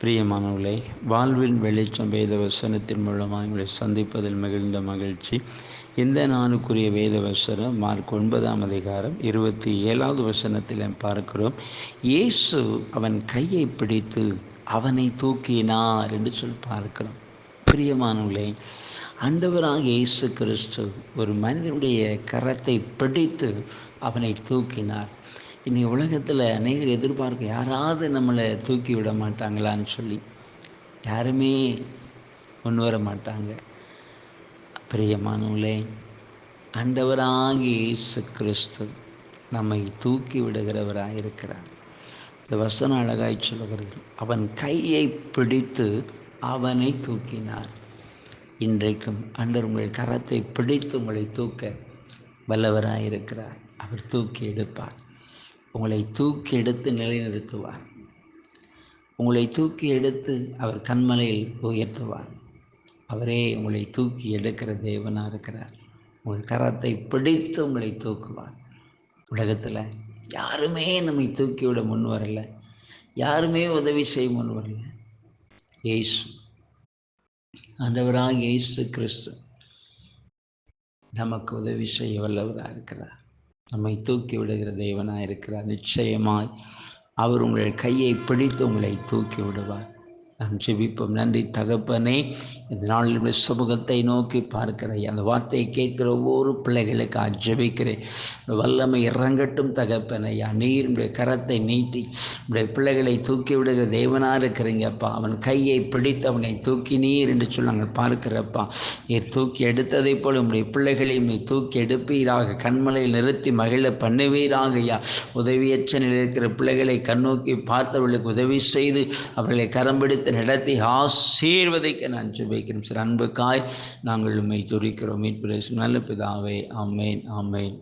பிரியமானவர்களே வாழ்வின் வெளிச்சம் வேத வசனத்தின் மூலமாக உங்களை சந்திப்பதில் மகிழ்ந்த மகிழ்ச்சி. இந்த நாளுக்குரிய வேத வசனம் மார்க் ஒன்பதாம் அதிகாரம் இருபத்தி ஏழாவது வசனத்தில் பார்க்கிறோம். இயேசு அவன் கையை பிடித்து அவனை தூக்கினார் என்று சொல்லி பார்க்கிறோம். பிரியமானவர்களே ஆண்டவராக இயேசு கிறிஸ்து ஒரு மனிதனுடைய கரத்தை பிடித்து அவனை தூக்கினார். இனி உலகத்தில் அநேகர் எதிர்பார்க்க யாராவது நம்மளை தூக்கி விட மாட்டாங்களான்னு சொல்லி யாருமே கொண்டு வர மாட்டாங்க. பிரியமானவங்களே ஆண்டவராக இயேசு கிறிஸ்து நம்மை தூக்கி விடுகிறவராக இருக்கிறார். இந்த வசனம் அழகாய் சொல்லுகிறது. அவன் கையை பிடித்து அவனை தூக்கினார். இன்றைக்கும் அன்றர் உங்கள் கரத்தை பிடித்து உங்களை தூக்க வல்லவராக இருக்கிறார். அவர் தூக்கி எடுப்பார். உங்களை தூக்கி எடுத்து நிலைநிறுத்துவார். உங்களை தூக்கி எடுத்து அவர் கண்மலையில் உயர்த்துவார். அவரே உங்களை தூக்கி எடுக்கிற தேவனாக இருக்கிறார். உங்கள் கரத்தை பிடித்து உங்களை தூக்குவார். உலகத்தில் யாருமே நம்மை தூக்கிவிட முன் வரல. யாருமே உதவி செய்ய முன் வரல. ஏசு ஆண்டவராக இயேசு கிறிஸ்து நமக்கு உதவி செய்ய வல்லவராக இருக்கிறார் நம்மை தூக்கி விடுகிற தேவனாக இருக்கிறார். நிச்சயமாய் அவர் உங்கள் கையை பிடித்து உங்களை தூக்கி விடுவார். நாம் ஜெபிப்போம். நன்றி தகப்பனே. இந்த நாளில் சமூகத்தை நோக்கி பார்க்கிறேன். அந்த வார்த்தையை கேட்கிற ஒவ்வொரு பிள்ளைகளுக்கு ஜெபிக்கிறேன். வல்லமை இறங்கட்டும் தகப்பனையா நீருடைய கரத்தை நீட்டி உடைய பிள்ளைகளை தூக்கி விடுகிற தேவனாக இருக்கிறீங்கப்பா அவன் கையை பிடித்து அவனை தூக்கி நீர் என்று சொல்லி நாங்கள் பார்க்கிறப்பா நீர் தூக்கி எடுத்ததை போல உடைய பிள்ளைகளையும் நீ தூக்கி எடுப்பீராக. கண்மலையில் நிறுத்தி மகிழ பண்ணுவீராக ஐயா. உதவியற்ற நிலையில் இருக்கிற பிள்ளைகளை கண்ணோக்கி பார்த்தவர்களுக்கு உதவி செய்து அவர்களை கரம் பிடித்து நடத்தி ஆசீர்வதிக்க நான் ஜெபிக்கிறேன். சார் அன்புக்காய் நாங்கள் உண்மை ஜொலிக்கிறோம் மீட்பு நல்ல பிதாவே. ஆமேன். ஆமேன்.